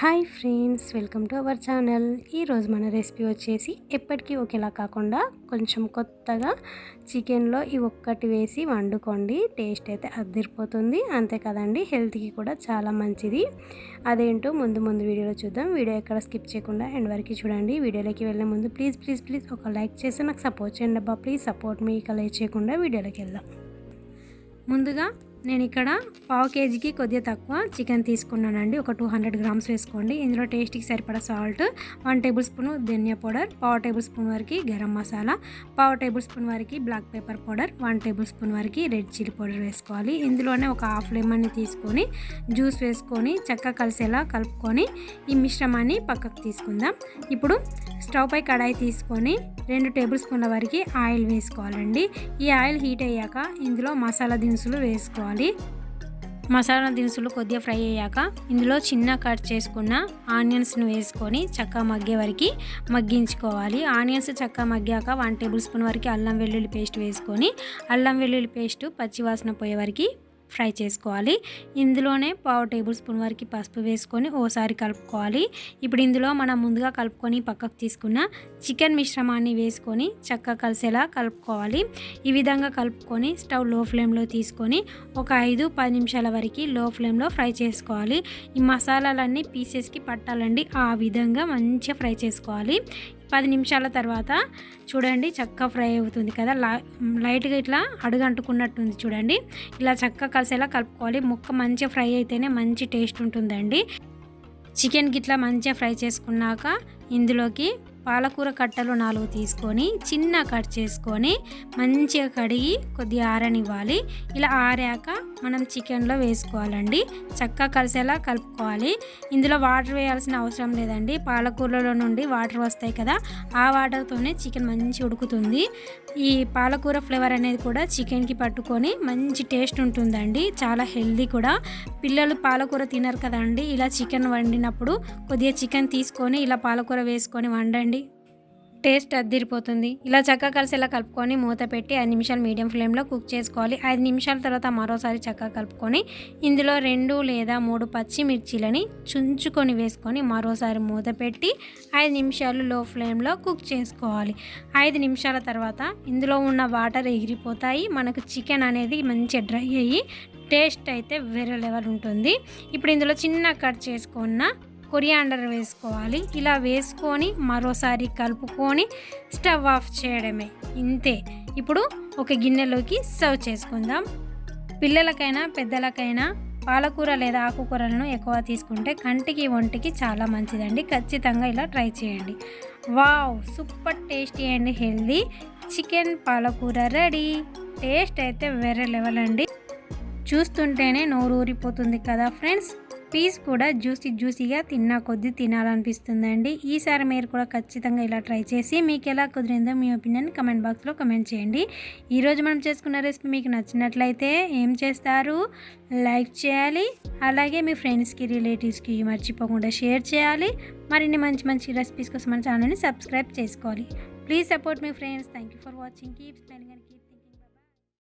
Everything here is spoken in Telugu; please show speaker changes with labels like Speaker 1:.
Speaker 1: Hi friends welcome to our channel. ఈరోజు మన రెసిపీ వచ్చేసి ఎప్పటికీ ఒకేలా కాకుండా కొంచెం కొత్తగా చికెన్లో ఈ ఒక్కటి వేసి వండుకోండి. టేస్ట్ అయితే అదిరిపోతుంది. అంతే కదండి హెల్త్కి కూడా చాలా మంచిది. అదేంటో ముందు ముందు వీడియోలో చూద్దాం. వీడియో ఎక్కడ స్కిప్ చేయకుండా ఎండ్ వరకు చూడండి. వీడియోలోకి వెళ్ళే ముందు ప్లీజ్ ప్లీజ్ ప్లీజ్ ఒక లైక్ చేసి నాకు సపోర్ట్ చేయండి అబ్బా. ప్లీజ్ సపోర్ట్ మీ ఇక లైక్ చేయకుండా వీడియోలోకి వెళ్దాం. ముందుగా నేను ఇక్కడ పావు కేజీకి కొద్దిగా తక్కువ చికెన్ తీసుకున్నానండి. ఒక టూ హండ్రెడ్ గ్రామ్స్ వేసుకోండి. ఇందులో టేస్ట్కి సరిపడా సాల్ట్ వన్ టేబుల్ స్పూన్ ధనియా పౌడర్ పావు టేబుల్ స్పూన్ వరకు గరం మసాలా పావు టేబుల్ స్పూన్ వరకు black pepper powder one tablespoon వరకు రెడ్ చిల్లీ పౌడర్ వేసుకోవాలి. ఇందులోనే ఒక హాఫ్ లెమన్ని తీసుకొని జ్యూస్ వేసుకొని చక్కగా కలిసేలా కలుపుకొని ఈ మిశ్రమాన్ని పక్కకు తీసుకుందాం. ఇప్పుడు స్టవ్ పై కడాయి తీసుకొని రెండు టేబుల్ స్పూన్ల వరకు ఆయిల్ వేసుకోవాలండి. ఈ ఆయిల్ హీట్ అయ్యాక ఇందులో మసాలా దినుసులు వేసుకోవాలి. మసాలా దినుసులు కొద్దిగా ఫ్రై అయ్యాక ఇందులో చిన్న కట్ చేసుకున్న ఆనియన్స్ను వేసుకొని చక్కగా మగ్గే వరకు మగ్గించుకోవాలి. ఆనియన్స్ చక్కగా మగ్గాక వన్ టేబుల్ స్పూన్ వరకు అల్లం వెల్లుల్లి పేస్ట్ వేసుకొని అల్లం వెల్లుల్లి పేస్ట్ పచ్చివాసన పోయే వరకు ఫ్రై చేసుకోవాలి. ఇందులోనే పావు టేబుల్ స్పూన్ వరకు పసుపు వేసుకొని ఓసారి కలుపుకోవాలి. ఇప్పుడు ఇందులో మనం ముందుగా కలుపుకొని పక్కకు తీసుకున్న చికెన్ మిశ్రమాన్ని వేసుకొని చక్కగా కలిసేలా కలుపుకోవాలి. ఈ విధంగా కలుపుకొని స్టవ్లో ఫ్లేమ్లో తీసుకొని ఒక ఐదు పది నిమిషాల వరకు లో ఫ్లేమ్లో ఫ్రై చేసుకోవాలి. ఈ మసాలాలన్నీ పీసెస్కి పట్టాలండి. ఆ విధంగా మంచిగా ఫ్రై చేసుకోవాలి. పది నిమిషాల తర్వాత చూడండి చక్కగా ఫ్రై అవుతుంది కదా. లైట్గా ఇట్లా అడుగు అంటుకున్నట్టుంది చూడండి. ఇలా చక్కగా కలిసేలా కలుపుకోవాలి. ముక్క మంచిగా ఫ్రై అయితేనే మంచి టేస్ట్ ఉంటుందండి. చికెన్ గిట్లా మంచిగా ఫ్రై చేసుకున్నాక ఇందులోకి పాలకూర కట్టలు నాలుగు తీసుకొని చిన్న కట్ చేసుకొని మంచిగా కడిగి కొద్దిగా ఆరనివ్వాలి. ఇలా ఆరాక మనం చికెన్లో వేసుకోవాలండి. చక్కగా కలిసేలా కలుపుకోవాలి. ఇందులో వాటర్ వేయాల్సిన అవసరం లేదండి. పాలకూరలో నుండి వాటర్ వస్తాయి కదా ఆ వాటర్తోనే చికెన్ మంచి ఉడుకుతుంది. ఈ పాలకూర ఫ్లేవర్ అనేది కూడా చికెన్కి పట్టుకొని మంచి టేస్ట్ ఉంటుందండి. చాలా హెల్దీ కూడా. పిల్లలు పాలకూర తినరు కదండి. ఇలా చికెన్ వండినప్పుడు కొద్దిగా చికెన్ తీసుకొని ఇలా పాలకూర వేసుకొని వండండి. టేస్ట్ అద్దిరిపోతుంది. ఇలా చక్కగా కలిసేలా కలుపుకొని మూత పెట్టి ఐదు నిమిషాలు మీడియం ఫ్లేమ్లో కుక్ చేసుకోవాలి. ఐదు నిమిషాల తర్వాత మరోసారి చక్కగా కలుపుకొని ఇందులో రెండు లేదా మూడు పచ్చిమిర్చీలని చుంచుకొని వేసుకొని మరోసారి మూత పెట్టి ఐదు నిమిషాలు లో ఫ్లేమ్లో కుక్ చేసుకోవాలి. ఐదు నిమిషాల తర్వాత ఇందులో ఉన్న వాటర్ ఎగిరిపోతాయి. మనకు చికెన్ అనేది మంచిగా డ్రై అయ్యి టేస్ట్ అయితే వేరే లెవెల్ ఉంటుంది. ఇప్పుడు ఇందులో చిన్న కట్ చేసుకున్న కొరియాండర్ వేసుకోవాలి. ఇలా వేసుకొని మరోసారి కలుపుకొని స్టవ్ ఆఫ్ చేయడమే. ఇంతే. ఇప్పుడు ఒక గిన్నెలోకి సర్వ్ చేసుకుందాం. పిల్లలకైనా పెద్దలకైనా పాలకూర లేదా ఆకుకూరలను ఎక్కువ తీసుకుంటే కంటికి ఒంటికి చాలా మంచిదండి. ఖచ్చితంగా ఇలా ట్రై చేయండి. Wow! Super tasty and healthy chicken పాలకూర రెడీ. టేస్ట్ అయితే వేరే లెవెల్ అండి. చూస్తుంటేనే నోరు ఊరిపోతుంది కదా ఫ్రెండ్స్. పీస్ కూడా జ్యూసీ జ్యూసీగా తిన్నా కొద్దీ తినాలనిపిస్తుందండి. ఈసారి మీరు కూడా ఖచ్చితంగా ఇలా ట్రై చేసి మీకు ఎలా కుదిరిందో మీ ఒపీనియన్ కమెంట్ బాక్స్లో కమెంట్ చేయండి. ఈరోజు మనం చేసుకున్న రెసిపీ మీకు నచ్చినట్లయితే ఏం చేస్తారు? లైక్ చేయాలి. అలాగే మీ ఫ్రెండ్స్కి రిలేటివ్స్కి మర్చిపోకుండా షేర్ చేయాలి. మరిన్ని మంచి మంచి రెసిపీస్ కోసం మన ఛానల్ని సబ్స్క్రైబ్ చేసుకోవాలి. Please support me friends. Thank you for watching. Keep spelling and